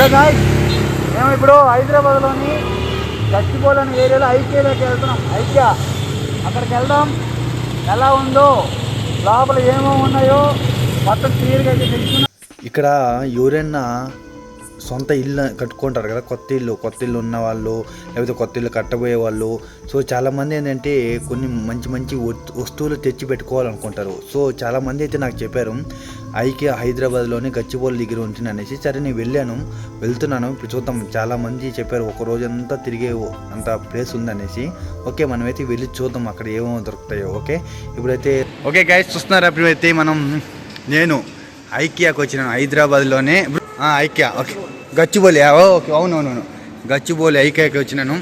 Hello guy మేము ఇప్పుడు హైదరాబాద్లోని గచ్చిబౌలి అనే ఏరియాలో ఐక్యలోకి వెళ్తున్నాం. ఐక్య అక్కడికి వెళ్దాం. ఎలా ఉందో లోపల ఏమో ఉన్నాయో మొత్తం క్లియర్గా అయితే తెలుసుకున్నాం ఇక్కడ ఎవరైనా సొంత ఇల్లు కట్టుకుంటారు కదా కొత్త ఇల్లు కొత్త ఇల్లు ఉన్న వాళ్ళు లేకపోతే కొత్త ఇల్లు కట్టబోయే వాళ్ళు. సో చాలామంది ఏంటంటే కొన్ని మంచి మంచి వస్తు- వస్తువులు తెచ్చి పెట్టుకోవాలనుకుంటారు. సో చాలామంది అయితే నాకు చెప్పారు ఐక్య హైదరాబాద్లోనే గచ్చిబౌలి దగ్గర ఉంటుంది అనేసి సరే నేను వెళ్ళాను వెళ్తున్నాను. ఇప్పుడు చూద్దాం చాలామంది చెప్పారు ఒక రోజంతా తిరిగే అంత ప్లేస్ ఉందనేసి ఓకే మనమైతే వెళ్ళి చూద్దాం అక్కడ ఏమో దొరుకుతాయో ఓకే? ఇప్పుడైతే ఓకే గైస్ చూస్తున్నారా ఇప్పుడైతే మనం నేను ఐకియాకి వచ్చినాను హైదరాబాద్లోనే ఐకియా ఓకే. గచ్చిబౌలి ఓకే అవునవునవును. గచ్చిబౌలి ఐకియాకి వచ్చినాను.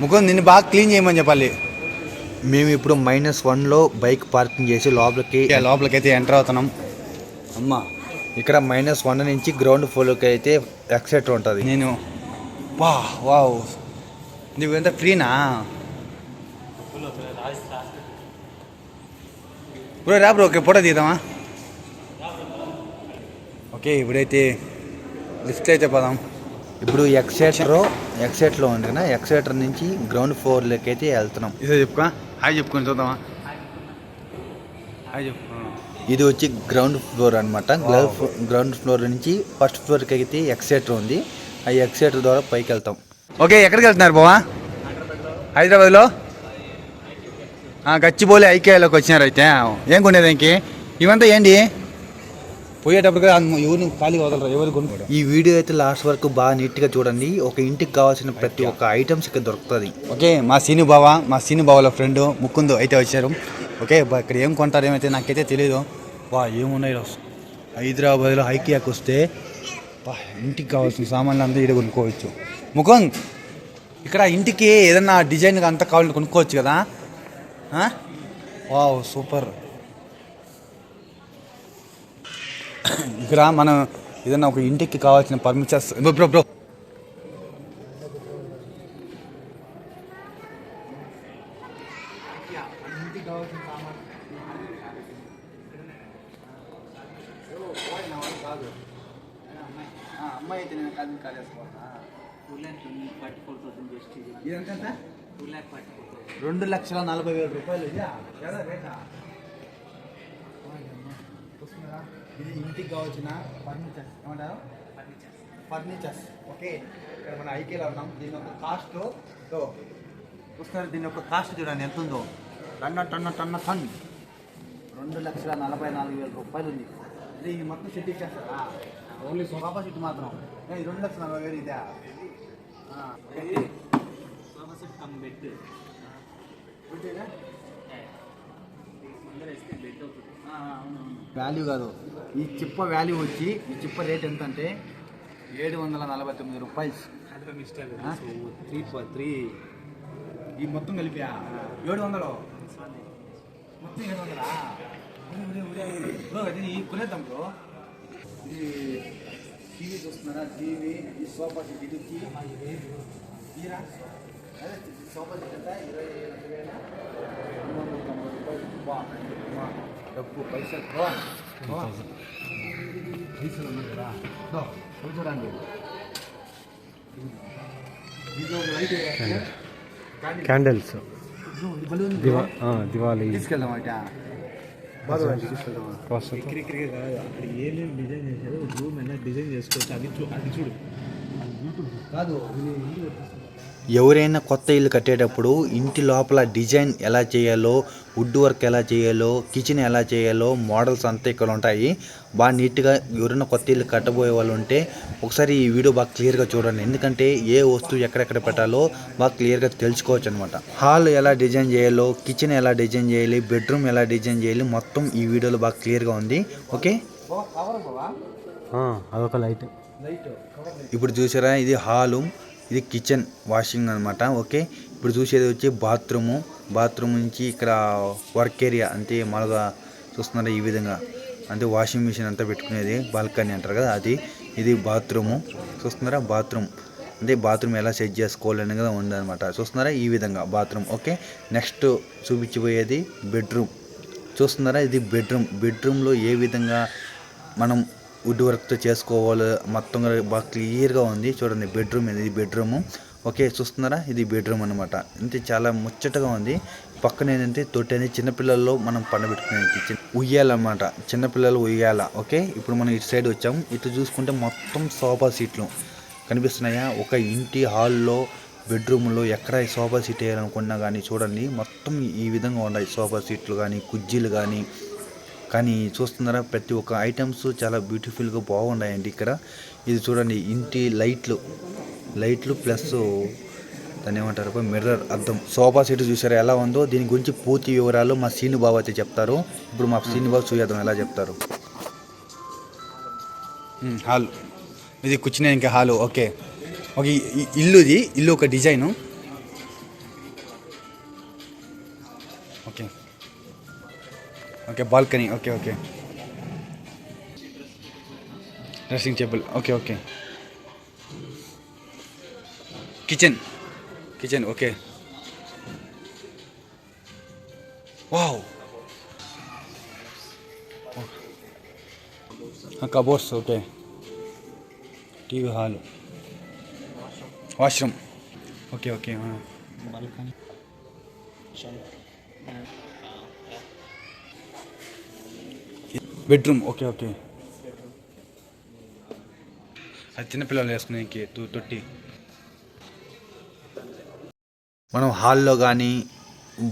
ముఖం నిన్ను బాగా క్లీన్ చేయమని చెప్పాలి. మేము ఇప్పుడు మైనస్ వన్లో బైక్ పార్కింగ్ చేసి లోపలికి లోపలికి అయితే ఎంటర్ అవుతున్నాం. అమ్మా. ఇక్కడ మైనస్ వన్ నుంచి గ్రౌండ్ ఫ్లోర్కి అయితే ఎక్సెట్ ఉంటుంది. నేను వా వావ్. నువ్వు ఎంత ఫ్రీనా బ్రో రా బ్రో ఓకే ఫోటో తీద్దామా? ఓకే ఇప్పుడైతే లిఫ్ట్ అయితే పోదాం. ఇప్పుడు ఎక్సెటర్ ఎక్సెట్లో ఉంది కదా ఎక్సెటర్ నుంచి గ్రౌండ్ ఫ్లోర్లోకి అయితే వెళ్తున్నాం. ఇదే చెప్పుకో. హాయ్ చెప్పుకొని చూద్దామా? హాయ్ చెప్పు. ఇది వచ్చి గ్రౌండ్ ఫ్లోర్ అనమాట గ్రౌండ్ ఫ్లోర్ నుంచి ఫస్ట్ ఫ్లోర్కి అయితే ఎక్సెటర్ ఉంది. ఆ ఎక్సెటర్ ద్వారా పైకి వెళ్తాం. ఓకే ఎక్కడికి వెళ్తున్నారు బావా? హైదరాబాద్లో? ఆ, గచ్చిబౌలి ఐకేలోకి వచ్చినారు అయితే ఏం కొనేది ఇంకే? ఇవంతా ఏంటి? పోయేటప్పుడు ఎవరిని ఖాళీ వదలరు ఎవరు కొనుక్కోడు ఈ వీడియో అయితే లాస్ట్ వరకు బాగా నీట్గా చూడండి. ఒక ఇంటికి కావాల్సిన ప్రతి ఒక్క ఐటమ్స్ ఇక్కడ దొరుకుతుంది. ఓకే మా సీను బావ మా సీను బావల ఫ్రెండ్ ముకుందు అయితే వచ్చారు. ఓకే ఇక్కడ ఏం కొంటారు ఏమైతే నాకైతే తెలియదు వా ఏమున్నాయి హైదరాబాద్లో ఐకియాకి వస్తే ఇంటికి కావాల్సిన సామాన్లు అంతా ఇక్కడ కొనుక్కోవచ్చు. ముకుంద్ ఇక్కడ ఇంటికి ఏదన్నా డిజైన్ అంతా కావాలని కొనుక్కోవచ్చు కదా? Wow super. ఇక్కడ మనం ఏదైనా ఒక ఇంటికి కావాల్సిన పర్మిచర్స్ బ్రో బ్రో అమ్మాయి అయితే నేను కాదు కాలేసుకోవాలా ఇదంతా రెండు లక్షల నలభై వేల రూపాయలు ఇదా? ఇంటికి కావాల్సిన ఫర్నిచర్స్ ఏమంటారు? ఫర్నిచర్స్. ఓకే. ఇక్కడ మన ఐకేలో ఉన్నాం. దీని యొక్క కాస్ట్తో చూస్తున్నారు దీని యొక్క కాస్ట్ చూడండి ఎంత ఉందో టన్న టన్న టన్న టన్. రెండు లక్షల నలభై నాలుగు వేల రూపాయలు ఉంది. ఇది ఈ మొత్తం సెట్ ఇచ్చేస్తారా ఓన్లీ సోఫా సెట్ మాత్రం. రెండు లక్షల నలభై వేలు ఇదే? ఆ, ఓకే. వాల్యూ కాదు. ఈ చిప్ప వాల్యూ వచ్చి ఈ చిప్ప రేట్ ఎంత అంటే ఏడు వందల నలభై తొమ్మిది రూపాయలు? త్రీ ఫోర్ త్రీ ఈ మొత్తం కలిపి ఏడు వందలు మొత్తం ఏడు వందలా కొనేద్దాం బ్రో. ఇది టీవీ చూస్తున్నారా? టీవీ ఈ సోఫా సెట్ ఇది వచ్చి తీరా? అదే సోఫా సెట్ ఎంత? ఇరవై క్రికెట్ కాదు. అక్కడ ఏమేమి డిజైన్ చేశారు రూమ్ ఎలా డిజైన్ చేసుకోవచ్చు అది చూ అది చూడు. కాదు ఎవరైనా కొత్త ఇల్లు కట్టేటప్పుడు ఇంటి లోపల డిజైన్ ఎలా చేయాలో వుడ్ వర్క్ ఎలా చేయాలో కిచెన్ ఎలా చేయాలో మోడల్స్ అంతా ఇక్కడ ఉంటాయి. బాగా నీట్గా ఎవరైనా కొత్త ఇల్లు కట్టబోయే వాళ్ళు ఉంటే ఒకసారి ఈ వీడియో బాగా క్లియర్గా చూడండి. ఎందుకంటే ఏ వస్తువు ఎక్కడెక్కడ పెట్టాలో బాగా క్లియర్గా తెలుసుకోవచ్చు అనమాట హాల్ ఎలా డిజైన్ చేయాలో కిచెన్ ఎలా డిజైన్ చేయాలి బెడ్రూమ్ ఎలా డిజైన్ చేయాలి మొత్తం ఈ వీడియోలో బాగా క్లియర్గా ఉంది. ఓకే? అదొక లైట్. ఇప్పుడు చూసారా ఇది హాలు. ఇది కిచెన్ వాషింగ్ అనమాట ఓకే? ఇప్పుడు చూసేది వచ్చి బాత్రూము. బాత్రూమ్ నుంచి ఇక్కడ వర్క్ ఏరియా అంటే మనగా చూస్తున్నారా ఈ విధంగా. అంటే వాషింగ్ మిషన్ అంతా పెట్టుకునేది బాల్కనీ అంటారు కదా అది. ఇది బాత్రూము. చూస్తున్నారా? బాత్రూమ్. అంటే బాత్రూమ్ ఎలా సెట్ చేసుకోవాలని కదా ఉందన్నమాట. చూస్తున్నారా? ఈ విధంగా బాత్రూమ్ ఓకే? నెక్స్ట్ చూపించిపోయేది బెడ్రూమ్ చూస్తున్నారా? ఇది బెడ్రూమ్ బెడ్రూమ్లో ఏ విధంగా మనం వుడ్ వర్క్తో చేసుకోవాలి. మొత్తం బాగా క్లియర్గా ఉంది. చూడండి బెడ్రూమ్ ఇది బెడ్రూమ్. ఓకే చూస్తున్నారా? ఇది బెడ్రూమ్ అనమాట ఇంతే చాలా ముచ్చటగా ఉంది. పక్కన ఏంటంటే తొట్టి అనేది చిన్నపిల్లల్లో మనం పండబెట్టుకునే చిన్న ఉయ్యాలన్నమాట. చిన్నపిల్లలు ఉయ్యాల. ఓకే ఇప్పుడు మనం ఇటు సైడ్ వచ్చాము. ఇటు చూసుకుంటే మొత్తం సోఫా సీట్లు కనిపిస్తున్నాయా? ఒక ఇంటి హాల్లో బెడ్రూమ్లో ఎక్కడ సోఫా సీట్ వేయాలనుకున్నా కానీ చూడండి మొత్తం ఈ విధంగా ఉన్నాయి. సోఫా సీట్లు కానీ కుర్జీలు కానీ కానీ చూస్తున్నారా ప్రతి ఒక్క ఐటమ్స్ చాలా బ్యూటిఫుల్గా బాగున్నాయండి ఇక్కడ. ఇది చూడండి ఇంటి లైట్లు. లైట్లు ప్లస్ దాన్ని ఏమంటారు మిర్రర్ అర్థం సోఫా సెట్ చూసారా ఎలా ఉందో? దీని గురించి పూర్తి వివరాలు మా సీను బాబు అయితే చెప్తారు. ఇప్పుడు మా సీను బాబు చూసేద్దాం ఎలా చెప్తారు. హాల్. ఇది కూర్చునే ఇంకా హాలు ఓకే. ఓకే ఇల్లు ఇల్లుది ఇల్లు ఒక design. Okay balcony okay okay dressing table okay okay kitchen kitchen okay wow cupboards okay TV hall washroom okay okay bedroom. Okay okay. అది చిన్నపిల్లలు వేసుకునే తొట్టి. మనం హాల్లో కానీ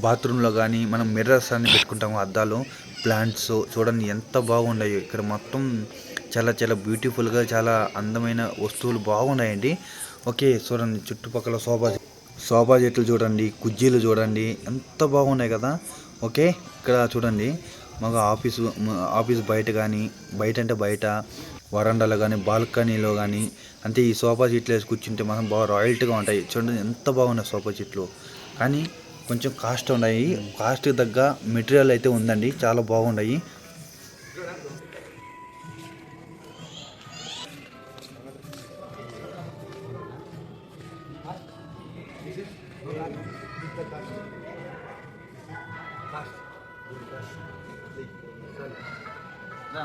బాత్రూంలో కానీ మనం మిర్రర్స్ అన్ని పెట్టుకుంటాము అద్దాలు ప్లాంట్స్. చూడండి ఎంత బాగున్నాయో. ఇక్కడ మొత్తం చాలా చాలా బ్యూటిఫుల్గా చాలా అందమైన వస్తువులు బాగున్నాయండి. ఓకే చూడండి చుట్టుపక్కల సోఫా సోఫా చెట్లు చూడండి కుజ్జీలు చూడండి ఎంత బాగున్నాయి కదా. ఓకే ఇక్కడ చూడండి. మాకు ఆఫీసు ఆఫీస్ బయట కానీ బయట అంటే బయట వరండాలో కానీ బాల్కనీలో కానీ అంతే ఈ సోఫా సీట్లు వేసి కూర్చుంటే మనం బాగా రాయల్టీగా ఉంటాయి. చూడండి ఎంత బాగున్నాయి సోఫా సీట్లు. కానీ కొంచెం కాస్ట్ ఉన్నాయి. కాస్ట్కి తగ్గ మెటీరియల్ అయితే ఉందండి. చాలా బాగున్నాయి.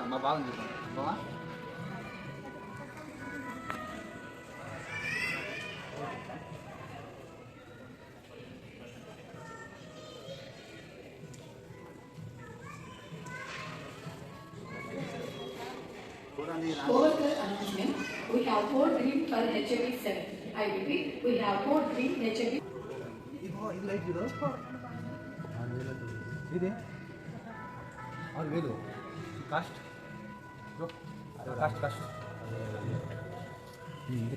Uma bala, Vamos lá? Fourth we have four green for HIV 7. I repeat, we have four green HIV. ಇಲ್ಲ ಇಟ್ಟಿರೋ ಕಾಸ್ಟ್ ಕಾಸ್ಟ್ ఇది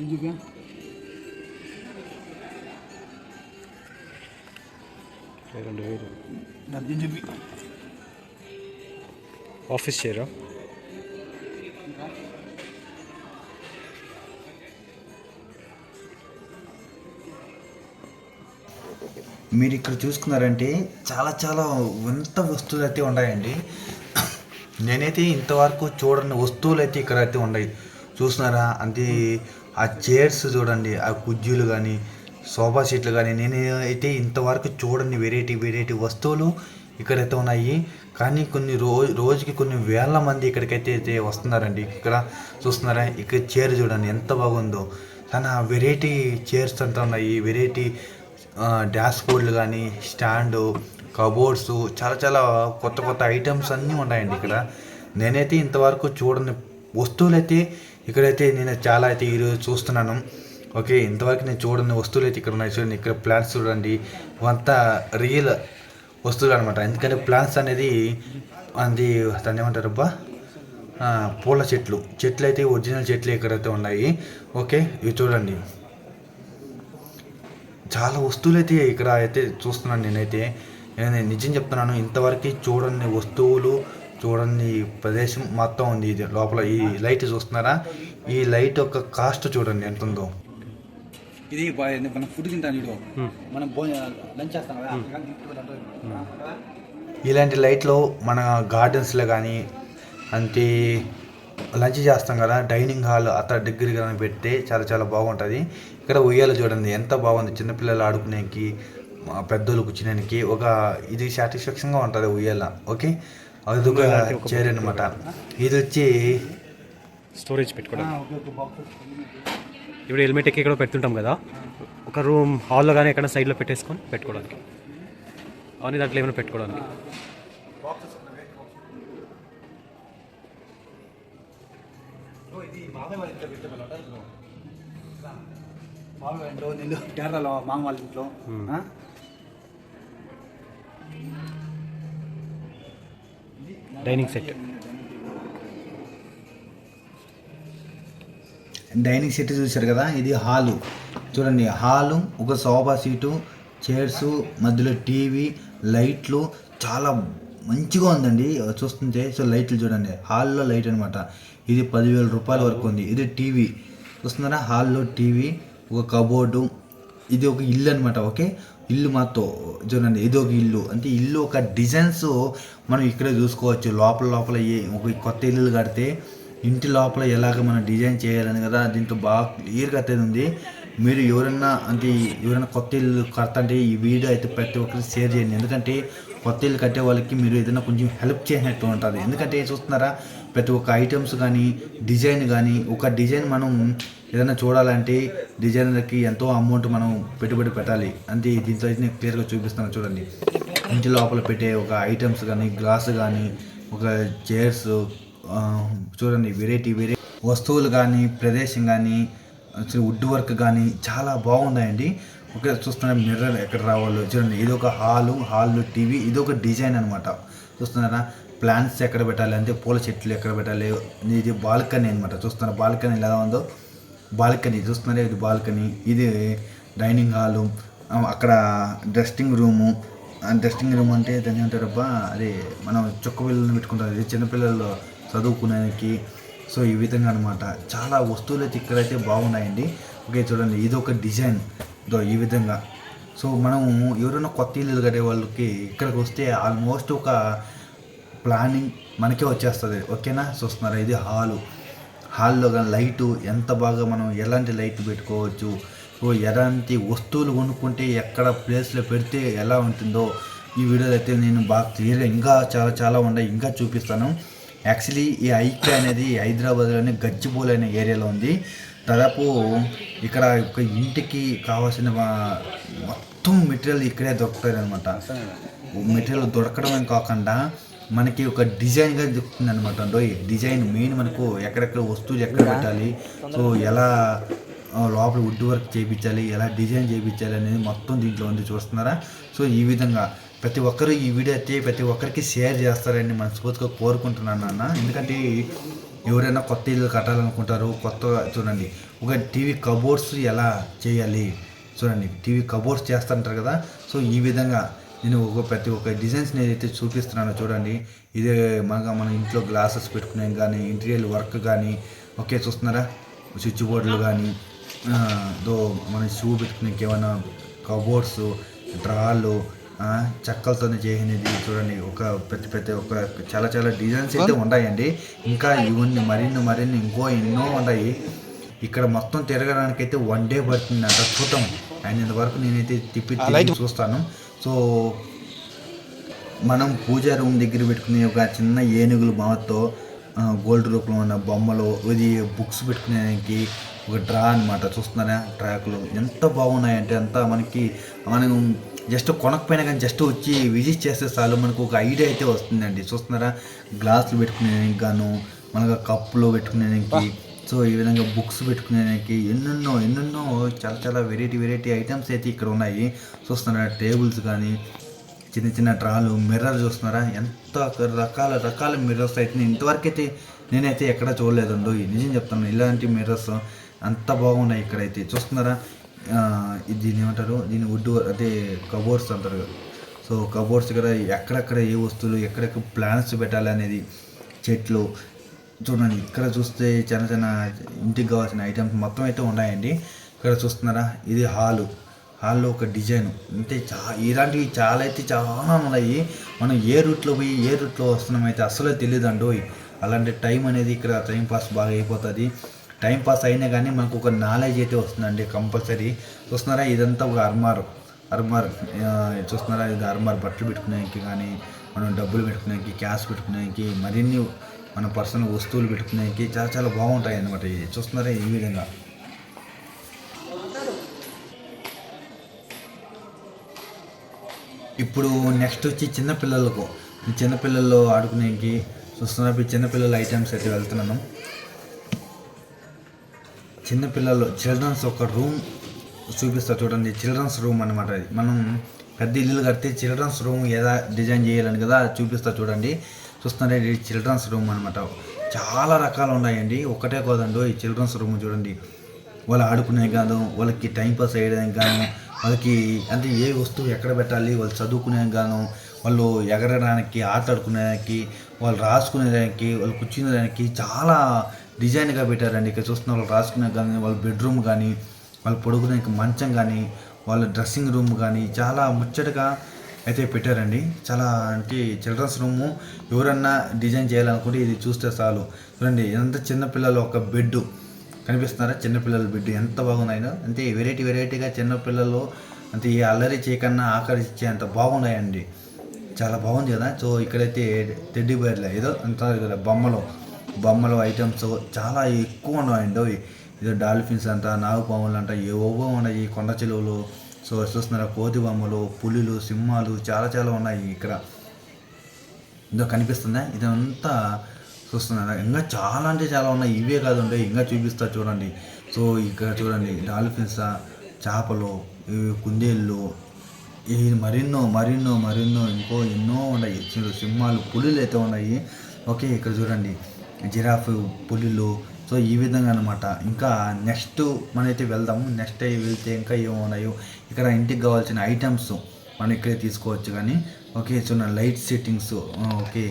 ఏం చూపియా రెండు వేలు. చూపి ఆఫీస్ చేయరా? మీరు ఇక్కడ చూసుకున్నారంటే చాలా చాలా వింత వస్తువులు అయితే ఉన్నాయండి. నేనైతే ఇంతవరకు చూడని వస్తువులు అయితే ఇక్కడ అయితే ఉన్నాయి. చూస్తున్నారా అంటే ఆ చైర్స్ చూడండి ఆ కుర్జీలు కానీ సోఫా సీట్లు కానీ నేను అయితే ఇంతవరకు చూడండి వెరైటీ వెరైటీ వస్తువులు ఇక్కడైతే ఉన్నాయి. కానీ కొన్ని రోజు రోజుకి కొన్ని వేల మంది ఇక్కడికైతే అయితే వస్తున్నారండి. ఇక్కడ చూస్తున్నారా? ఇక్కడ చైర్ చూడండి ఎంత బాగుందో. చాలా వెరైటీ చైర్స్ అంతా ఉన్నాయి. వెరైటీ డాష్ బోర్డులు కానీ స్టాండు కబోర్డ్స్ చాలా చాలా కొత్త కొత్త ఐటమ్స్ అన్నీ ఉన్నాయండి ఇక్కడ. నేనైతే ఇంతవరకు చూడని వస్తువులు అయితే ఇక్కడైతే నేను చాలా అయితే ఈరోజు చూస్తున్నాను. ఓకే ఇంతవరకు నేను చూడని వస్తువులు అయితే ఇక్కడ ఉన్నాయి చూడండి ఇక్కడ ప్లాంట్స్ చూడండి. ఇవంతా రియల్ వస్తువులు అనమాట ఎందుకంటే ప్లాంట్స్ అనేది అది దాన్ని ఏమంటారు అబ్బా? పూల చెట్లు. చెట్లు అయితే ఒరిజినల్ చెట్లు ఇక్కడైతే ఉన్నాయి. ఓకే ఇవి చూడండి. చాలా వస్తువులు అయితే ఇక్కడ అయితే చూస్తున్నాను నేనైతే. నేను నిజం చెప్తున్నాను ఇంతవరకు చూడని వస్తువులు చూడని ప్రదేశం మొత్తం ఉంది ఇది. లోపల ఈ లైట్ చూస్తున్నారా? ఈ లైట్ యొక్క కాస్ట్ చూడండి ఎంత ఉందో. ఇది మనం ఫుడ్ తింటాను చూడు. మనం లంచ్ చేస్తాం ఇలాంటి లైట్లు మన గార్డెన్స్లో కానీ అంటే లంచ్ చేస్తాం కదా డైనింగ్ హాల్ అత్త దగ్గర కానీ పెడితే చాలా చాలా బాగుంటుంది. ఇక్కడ ఉయ్యాల చూడండి ఎంత బాగుంది. చిన్నపిల్లలు ఆడుకునేకి పెద్దోళ్ళు కూర్చునేకి ఒక ఇది సాటిస్ఫాక్షన్గా ఉంటుంది ఉయ్యాల ఓకే? అది ఒక చైర్ అనమాట ఇది వచ్చి స్టోరేజ్ పెట్టుకోవడం. ఇప్పుడు హెల్మెట్ ఎక్కి ఎక్కడో పెడుతుంటాం కదా. ఒక రూమ్ హాల్లో కానీ ఎక్కడ సైడ్లో పెట్టేసుకొని పెట్టుకోవడానికి. అవన్నీ దాంట్లో ఏమైనా పెట్టుకోవడానికి. కేరళలో మామ వాళ్ళ ఇంట్లో. ఆ? Dining set. డైనింగ్ సెట్ చూశారు కదా ఇది హాలు. చూడండి హాలు ఒక సోఫా సీటు చైర్స్ మధ్యలో టీవీ లైట్లు చాలా మంచిగా ఉందండి. చూస్తుంటే సో లైట్లు చూడండి హాల్లో లైట్ అనమాట ఇది పదివేల రూపాయల వరకు ఉంది. ఇది టీవీ. చూస్తున్నారా? హాల్లో టీవీ ఒక కబోర్డు ఇది ఒక ఇల్లు అనమాట ఓకే? ఇల్లు మాతో చూడండి ఇది ఒక ఇల్లు. అంటే ఇల్లు ఒక డిజైన్స్ మనం ఇక్కడే చూసుకోవచ్చు. లోపల లోపల ఏ ఒక కొత్త ఇల్లు కడితే ఇంటి లోపల ఎలాగ మనం డిజైన్ చేయాలని కదా దీంతో బాగా క్లియర్గా అయితే ఉంది మీరు ఎవరన్నా అంటే ఎవరైనా కొత్త ఇల్లు కడతంటే ఈ వీడియో అయితే ప్రతి ఒక్కరికి షేర్ చేయండి. ఎందుకంటే కొత్త ఇల్లు కట్టే వాళ్ళకి మీరు ఏదైనా కొంచెం హెల్ప్ చేసినట్టు ఉంటుంది. ఎందుకంటే చూస్తున్నారా ప్రతి ఒక్క ఐటమ్స్ కానీ డిజైన్ కానీ ఒక డిజైన్ మనం ఏదైనా చూడాలంటే డిజైనర్కి ఎంతో అమౌంట్ మనం పెట్టుబడి పెట్టాలి. అంటే దీంట్లో అయితే నేను క్లియర్గా చూపిస్తాను చూడండి. ఇంటి లోపల పెట్టే ఒక ఐటమ్స్ కానీ గ్లాస్ కానీ ఒక చైర్స్ చూడండి వెరైటీ వెరైటీ వస్తువులు కానీ ప్రదేశం కానీ వుడ్ వర్క్ కానీ చాలా బాగున్నాయండి. ఒకే చూస్తున్న మిర్రర్ ఎక్కడ రావాలో చూడండి. ఇది ఒక హాలు హాల్లో టీవీ ఇది ఒక డిజైన్ అనమాట చూస్తున్నారా? ప్లాంట్స్ ఎక్కడ పెట్టాలి అంటే పూల చెట్లు ఎక్కడ పెట్టాలి? ఇది బాల్కనీ అనమాట చూస్తున్నారు? బాల్కనీ ఎలా ఉందో? బాల్కనీ చూస్తున్నారే ఇది బాల్కనీ. ఇది డైనింగ్ హాలు. అక్కడ డ్రెస్టింగ్ రూము. డ్రెస్టింగ్ రూమ్ అంటే దాన్ని అంటారబ్బా అది మనం చొక్క పిల్లలు పెట్టుకుంటారు ఇది చిన్నపిల్లలు చదువుకునేకి. సో ఈ విధంగా అనమాట చాలా వస్తువులు అయితే ఇక్కడైతే బాగున్నాయండి. ఓకే చూడండి ఇది ఒక డిజైన్. దో ఈ విధంగా. సో మనం ఎవరైనా కొత్త ఇల్లు కట్టే వాళ్ళకి ఇక్కడికి వస్తే ఆల్మోస్ట్ ఒక ప్లానింగ్ మనకే వచ్చేస్తుంది. ఓకేనా? చూస్తున్నారా? ఇది హాలు. హాల్లో కానీ లైటు ఎంత బాగా మనం ఎలాంటి లైట్ పెట్టుకోవచ్చు? ఎలాంటి వస్తువులు కొనుక్కుంటే ఎక్కడ ప్లేస్లో పెడితే ఎలా ఉంటుందో ఈ వీడియోలో అయితే నేను బాగా క్లియర్గా ఇంకా చాలా చాలా ఉన్నాయి. ఇంకా చూపిస్తాను. యాక్చువల్లీ ఈ ఐక్య అనేది హైదరాబాద్లోని గచ్చిబౌలి అనే ఏరియాలో ఉంది. దాదాపు ఇక్కడ ఒక ఇంటికి కావాల్సిన మొత్తం మెటీరియల్ ఇక్కడే దొరుకుతాయి అనమాట మెటీరియల్ దొరకడమే కాకుండా మనకి ఒక డిజైన్గా దొరుకుతుంది అనమాట డిజైన్ మెయిన్ మనకు ఎక్కడెక్కడ వస్తువులు ఎక్కడ పెట్టాలి? సో ఎలా లోపల వుడ్ వర్క్ చేయించాలి? ఎలా డిజైన్ చేయించాలి అనేది మొత్తం దీంట్లో ఉంది చూస్తున్నారా? సో ఈ విధంగా ప్రతి ఒక్కరు ఈ వీడియో అయితే ప్రతి ఒక్కరికి షేర్ చేస్తారని మనస్ఫూర్తిగా కోరుకుంటున్నాను అన్న ఎందుకంటే ఎవరైనా కొత్త ఇల్లు కట్టాలనుకుంటారు కొత్తగా చూడండి ఒక టీవీ కబోర్డ్స్ ఎలా చేయాలి? చూడండి టీవీ కబోర్డ్స్ చేస్తుంటారు కదా. సో ఈ విధంగా నేను ఒక ప్రతి ఒక్క డిజైన్స్ నేనైతే చూపిస్తున్నాను చూడండి. ఇదే మన మన ఇంట్లో గ్లాసెస్ పెట్టుకునే కానీ ఇంటీరియర్ వర్క్ కానీ ఓకే చూస్తున్నారా? స్విచ్ బోర్డులు కానీ దో మన షూ పెట్టుకునేకి ఏమైనా కబోర్డ్స్ డ్రాలు ఆ, చెక్కలతోనే చేసినది చూడండి. ఒక ప్రతి ప్రతి ఒక చాలా చాలా డిజైన్స్ అయితే ఉన్నాయండి. ఇంకా ఇవన్నీ మరిన్ని మరిన్ని ఇంకో ఎన్నో ఉన్నాయి. ఇక్కడ మొత్తం తిరగడానికి అయితే వన్ డే పడుతుంది అంట చూద్దాం. అయినంత వరకు నేనైతే తిప్పి చూస్తాను. సో మనం పూజా రూమ్ దగ్గర పెట్టుకునే ఒక చిన్న ఏనుగులు బొమ్మతో గోల్డ్ రూపంలో ఉన్న బొమ్మలు ఇది బుక్స్ పెట్టుకునేదానికి ఒక డ్రా అనమాట చూస్తున్నారా? ట్రాక్లు. ఎంత బాగున్నాయంటే అంత మనకి మనం జస్ట్ కొనకపోయినా కానీ జస్ట్ వచ్చి విజిట్ చేస్తే చాలు. మనకు ఒక ఐడియా అయితే వస్తుందండి. చూస్తున్నారా? గ్లాసులు పెట్టుకునేదానికి గాను మనకు కప్పులు పెట్టుకునేదానికి సో ఈ విధంగా బుక్స్ పెట్టుకునేదానికి ఎన్నెన్నో ఎన్నెన్నో చాలా చాలా వెరైటీ వెరైటీ ఐటమ్స్ అయితే ఇక్కడ ఉన్నాయి. చూస్తున్నారా టేబుల్స్ కానీ చిన్న చిన్న డ్రాలు మిర్రర్ చూస్తున్నారా? ఎంత రకాల రకాల మిర్రర్స్ అయితే ఇంతవరకు అయితే నేనైతే ఎక్కడ చూడలేదండు నిజం చెప్తాను ఇలాంటి మిర్రర్స్ అంత బాగున్నాయి ఇక్కడైతే. చూస్తున్నారా? దీని దీన్ని ఏమంటారు దీన్ని వుడ్ అదే కబోర్డ్స్ అంటారు కదా. సో కబోర్డ్స్ ఇక్కడ ఎక్కడెక్కడ ఏ వస్తువులు ఎక్కడెక్కడ ప్లాన్స్ పెట్టాలి అనేది చెట్లు చూడండి ఇక్కడ చూస్తే చిన్న చిన్న ఇంటికి కావాల్సిన ఐటమ్స్ మొత్తం అయితే ఉన్నాయండి. ఇక్కడ చూస్తున్నారా? ఇది హాలు. హాల్లో ఒక డిజైన్. అంటే చా ఇలాంటివి చాలా అయితే చాలా ఉన్నాయి. మనం ఏ రూట్లో పోయి ఏ రూట్లో వస్తున్నామైతే అయితే అసలే తెలియదండి అలాంటి టైం అనేది ఇక్కడ టైం పాస్ బాగా అయిపోతుంది. టైం పాస్ అయినా కానీ మనకు ఒక నాలెడ్జ్ అయితే వస్తుందండి కంపల్సరీ. చూస్తున్నారా? ఇదంతా ఒక అర్మార్. అర్మార్. చూస్తున్నారా? ఇది అర్మార్ బట్టలు పెట్టుకునేకి కానీ మనం డబ్బులు పెట్టుకునేకి క్యాష్ పెట్టుకునేకి మరిన్ని మన పర్సనల్ వస్తువులు పెట్టుకునేకి చాలా చాలా బాగుంటాయి అన్నమాట ఇది చూస్తున్నారా ఈ విధంగా? ఇప్పుడు నెక్స్ట్ వచ్చి చిన్నపిల్లలకు చిన్నపిల్లలు ఆడుకునేకి చూస్తున్నారు ఇప్పుడు చిన్నపిల్లల ఐటమ్స్ అయితే వెళ్తున్నాను. చిన్నపిల్లలు చిల్డ్రన్స్ ఒక రూమ్ చూపిస్తా చూడండి. చిల్డ్రన్స్ రూమ్ అనమాట ఇది మనం పెద్ద ఇల్లు కడితే చిల్డ్రన్స్ రూమ్ ఎలా డిజైన్ చేయాలని కదా చూపిస్తా చూడండి. చూస్తున్నారా ఇది చిల్డ్రన్స్ రూమ్ అనమాట చాలా రకాలు ఉన్నాయండి. ఒకటే కాదండి ఈ చిల్డ్రన్స్ రూమ్ చూడండి. వాళ్ళు ఆడుకునే కాదు వాళ్ళకి టైంపాస్ అయ్యడానికి గాను వాళ్ళకి అంటే ఏ వస్తువు ఎక్కడ పెట్టాలి వాళ్ళు చదువుకునే గాను వాళ్ళు ఎగరడానికి ఆట ఆడుకునేదానికి వాళ్ళు రాసుకునేదానికి వాళ్ళు కూర్చునేదానికి చాలా డిజైన్గా పెట్టారండి. ఇక్కడ చూస్తున్న వాళ్ళు రాసుకునే కానీ వాళ్ళ బెడ్రూమ్ కానీ వాళ్ళు పడుకునే మంచం కానీ వాళ్ళ డ్రెస్సింగ్ రూమ్ కానీ చాలా ముచ్చటగా అయితే పెట్టారండి. చాలా అంటే చిల్డ్రన్స్ రూము. ఎవరన్నా డిజైన్ చేయాలనుకుంటే ఇది చూస్తే చాలు. చూడండి ఎంత చిన్నపిల్లలు ఒక బెడ్ కనిపిస్తున్నారా? చిన్నపిల్లల బెడ్ ఎంత బాగున్నాయో అంటే వెరైటీ వెరైటీగా చిన్నపిల్లలు అంటే ఈ అల్లరి చేయకన్నా ఆకర్షించే అంత బాగున్నాయండి. చాలా బాగుంది కదా? సో ఇక్కడైతే టెడ్డీ బేర్లు. ఏదో అంటారు కదా బొమ్మలు. బొమ్మలు ఐటమ్స్ చాలా ఎక్కువ ఉన్నాయండి. ఏదో డాల్ఫిన్స్ అంట నాగుపాములు అంట ఏవో ఉన్నాయి కొండ చెలువలు సో చూస్తున్నారా. కోతి బొమ్మలు పులులు సింహాలు చాలా చాలా ఉన్నాయి ఇక్కడ. ఇదో కనిపిస్తుందా? ఇదంతా చూస్తున్నారా. ఇంకా చాలా అంటే చాలా ఉన్నాయి. ఇవే కాదండి ఇంకా చూపిస్తా చూడండి. సో ఇక్కడ చూడండి డాల్ఫిన్స్ చేపలు కుందేళ్ళు ఈ మరెన్నో మరెన్నో మరెన్నో ఇంకో ఎన్నో ఉన్నాయి. సింహాలు పులులు అయితే ఉన్నాయి. ఓకే ఇక్కడ చూడండి. జిరాఫ్ పులులు. సో ఈ విధంగా అనమాట ఇంకా నెక్స్ట్ మనైతే వెళ్దాము నెక్స్ట్ వెళ్తే ఇంకా ఏమో ఉన్నాయో ఇక్కడ ఇంటికి కావాల్సిన ఐటమ్స్ మనం ఇక్కడే తీసుకోవచ్చు కానీ ఓకే చూడండి లైట్ సెట్టింగ్స్ ఓకే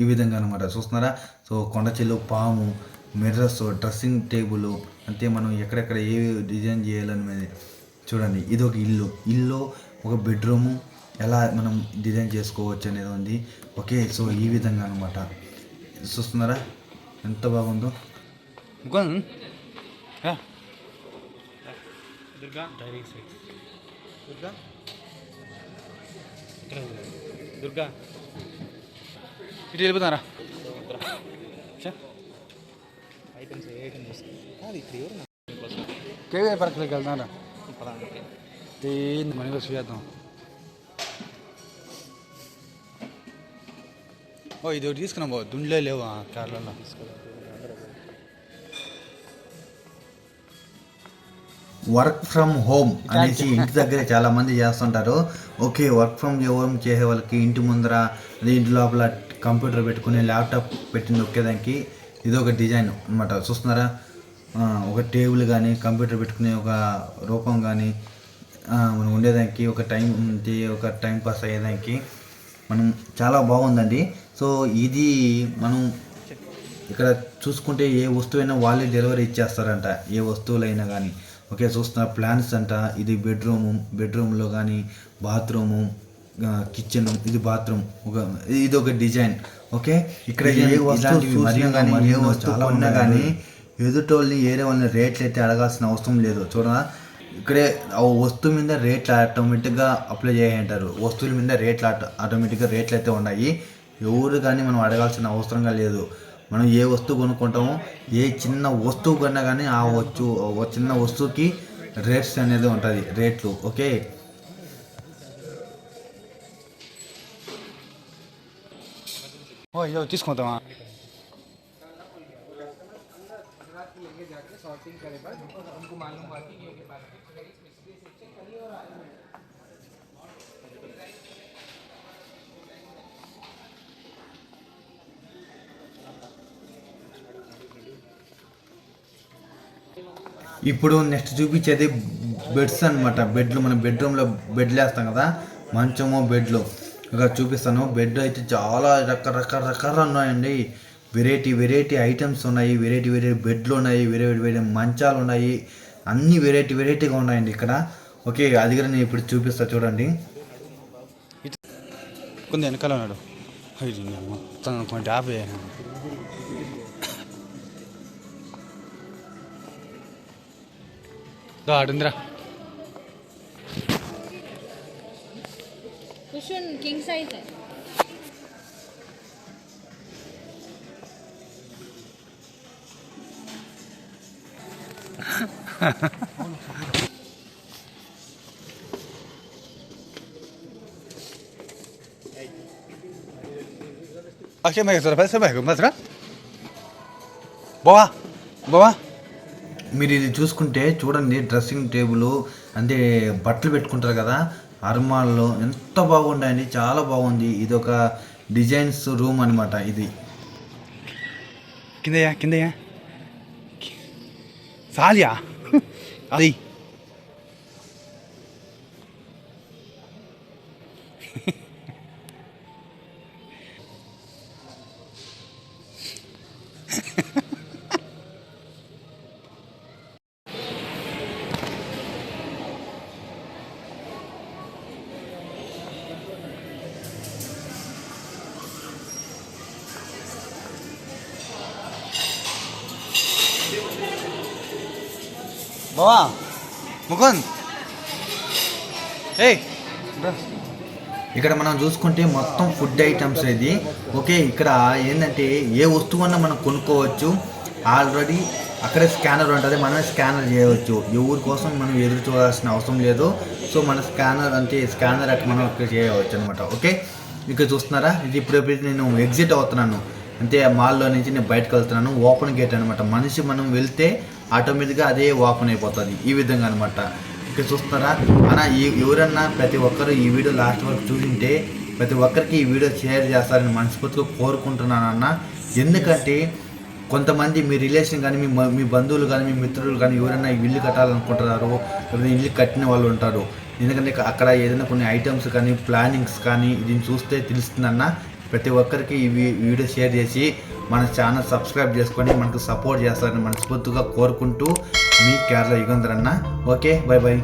ఈ విధంగా అనమాట చూస్తున్నారా? సో కొండచెల్లు పాము మిర్రర్స్ డ్రెస్సింగ్ టేబుల్ అంతే మనం ఎక్కడెక్కడ ఏ డిజైన్ చేయాలనేది చూడండి. ఇది ఒక ఇల్లు. ఇల్లు ఒక బెడ్రూము ఎలా మనం డిజైన్ చేసుకోవచ్చు అనేది ఉంది. ఓకే సో ఈ విధంగా అనమాట చూస్తున్నారా? ఎంత బాగుందో. Dining set Durga? ఇటు వెళ్ళిపోతారా? ఐటమ్స్ ఏ ఐటమ్ అది ఇక్కడ ఎవరు కేవీ పార్క్లోకి వెళ్తారా? ఏంది మనకి చూద్దాం. ఓ ఇది ఒకటి తీసుకున్నాం దుండ్లే లేవు ఆ కార్లలో. వర్క్ ఫ్రమ్ హోమ్ అనేసి ఇంటి దగ్గరే చాలా మంది చేస్తుంటారు. ఓకే వర్క్ ఫ్రమ్ హోమ్ చేసే వాళ్ళకి ఇంటి ముందర అదే ఇంటి లోపల కంప్యూటర్ పెట్టుకుని ల్యాప్టాప్ పెట్టి నొక్కేదానికి ఇది ఒక డిజైన్ అనమాట చూస్తున్నారా? ఒక టేబుల్ కానీ కంప్యూటర్ పెట్టుకునే ఒక రూపం కానీ మనం ఉండేదానికి ఒక టైం ఒక టైం పాస్ అయ్యేదానికి మనం చాలా బాగుందండి. సో ఇది మనం ఇక్కడ చూసుకుంటే ఏ వస్తువైనా వాళ్ళే డెలివరీ ఇచ్చేస్తారంట. ఏ వస్తువులైనా కానీ ఓకే చూస్తున్న ప్లాన్స్ అంట. ఇది బెడ్రూము బెడ్రూమ్లో కానీ బాత్రూము కిచెన్ ఇది బాత్రూమ్ ఒక ఇది ఒక డిజైన్ ఓకే? ఇక్కడ ఏ వస్తువు చూసినా కానీ ఏ వస్తువు కొన్నా కానీ ఎదుటోళ్ళని ఏరే వాళ్ళని రేట్లు అయితే అడగాల్సిన అవసరం లేదు. చూడరా? ఇక్కడే ఆ వస్తువు మీద రేట్లు ఆటోమేటిక్గా అప్లై చేయంటారు వస్తువుల మీద రేట్లు ఆటో ఆటోమేటిక్గా రేట్లు అయితే ఉన్నాయి. ఎవరు కానీ మనం అడగాల్సిన అవసరంగా లేదు. మనం ఏ వస్తువు కొనుక్కుంటామో ఏ చిన్న వస్తువు కొన్నా కానీ ఆ వచ్చు చిన్న వస్తువుకి రేట్స్ అనేది ఉంటుంది రేట్లు ఓకే? తీసుకుంటామా? ఇప్పుడు నెక్స్ట్ చూపించేది బెడ్స్ అనమాట బెడ్లు మన బెడ్రూమ్లో బెడ్లు వేస్తాం కదా మంచము బెడ్లు ఇక చూపిస్తాను. బెడ్ అయితే చాలా రకరకాల రకాలు ఉన్నాయండి. వెరైటీ వెరైటీ ఐటమ్స్ ఉన్నాయి. వెరైటీ వెరైటీ బెడ్లు ఉన్నాయి. వెరైటీ వెరైటీ మంచాలు ఉన్నాయి. అన్ని వెరైటీ వెరైటీగా ఉన్నాయండి ఇక్కడ. ఓకే అది కూడా నేను ఇప్పుడు చూపిస్తా చూడండి. కొంచెం వెనకాల ఉన్నాడు. మొత్తం కొంచెం ഇതാ ആടുന്നിര cushion king size Așa mai e, să răpesc să mai e, cum ați vrea? Boa! Boa! మీరు ఇది చూసుకుంటే చూడండి డ్రెస్సింగ్ టేబుల్ అంటే బట్టలు పెట్టుకుంటారు కదా అర్మాల్లో ఎంత బాగుంటాయండి చాలా బాగుంది. ఇది ఒక డిజైన్స్ రూమ్ అనమాట ఇది. కిందయ్యా కిందయ్యా. సాలియా? అది. ముకుంద్. ఏయ్. ఇక్కడ మనం చూసుకుంటే మొత్తం ఫుడ్ ఐటమ్స్ ఇది. ఓకే ఇక్కడ ఏంటంటే ఏ వస్తువు అన్నా మనం కొనుక్కోవచ్చు. ఆల్రెడీ అక్కడే స్కానర్ ఉంటుంది మనమే స్కానర్ చేయవచ్చు. ఎవరి కోసం మనం ఎదురు చూడాల్సిన అవసరం లేదు. సో మన స్కానర్ అంటే స్కానర్ అట్లా మనం ఇక్కడ చేయవచ్చు అనమాట ఓకే ఇక్కడ చూస్తున్నారా? ఇది ఇప్పుడు నేను ఎగ్జిట్ అవుతున్నాను అంటే మాల్లో నుంచి నేను బయటకు వెళ్తున్నాను ఓపెన్ గేట్ అనమాట మనిషి మనం వెళ్తే ఆటోమేటిక్గా అదే ఓపెన్ అయిపోతుంది. ఈ విధంగా అనమాట ఇక్కడ చూస్తారా? మన ఈ ఎవరన్నా ప్రతి ఒక్కరు ఈ వీడియో లాస్ట్ వరకు చూసింటే ప్రతి ఒక్కరికి ఈ వీడియో షేర్ చేస్తారని మనస్ఫూర్తిగా కోరుకుంటున్నానన్న. ఎందుకంటే కొంతమంది మీ రిలేషన్ కానీ మీ మీ బంధువులు కానీ మీ మిత్రులు కానీ ఎవరైనా ఇల్లు కట్టాలనుకుంటున్నారు లేకపోతే ఇల్లు కట్టిన వాళ్ళు ఉంటారు ఎందుకంటే అక్కడ ఏదైనా కొన్ని ఐటమ్స్ కానీ ప్లానింగ్స్ కానీ దీన్ని చూస్తే తెలుస్తుందన్న. ప్రతి ఒక్కరికి ఈ వీ- వీడియో షేర్ చేసి మన ఛానల్ సబ్స్క్రైబ్ చేసుకొని మనకు సపోర్ట్ చేస్తారని మనస్ఫూర్తిగా కోరుకుంటూ మీ కేరళ యుగంధర్ అన్న ఓకే బై బై.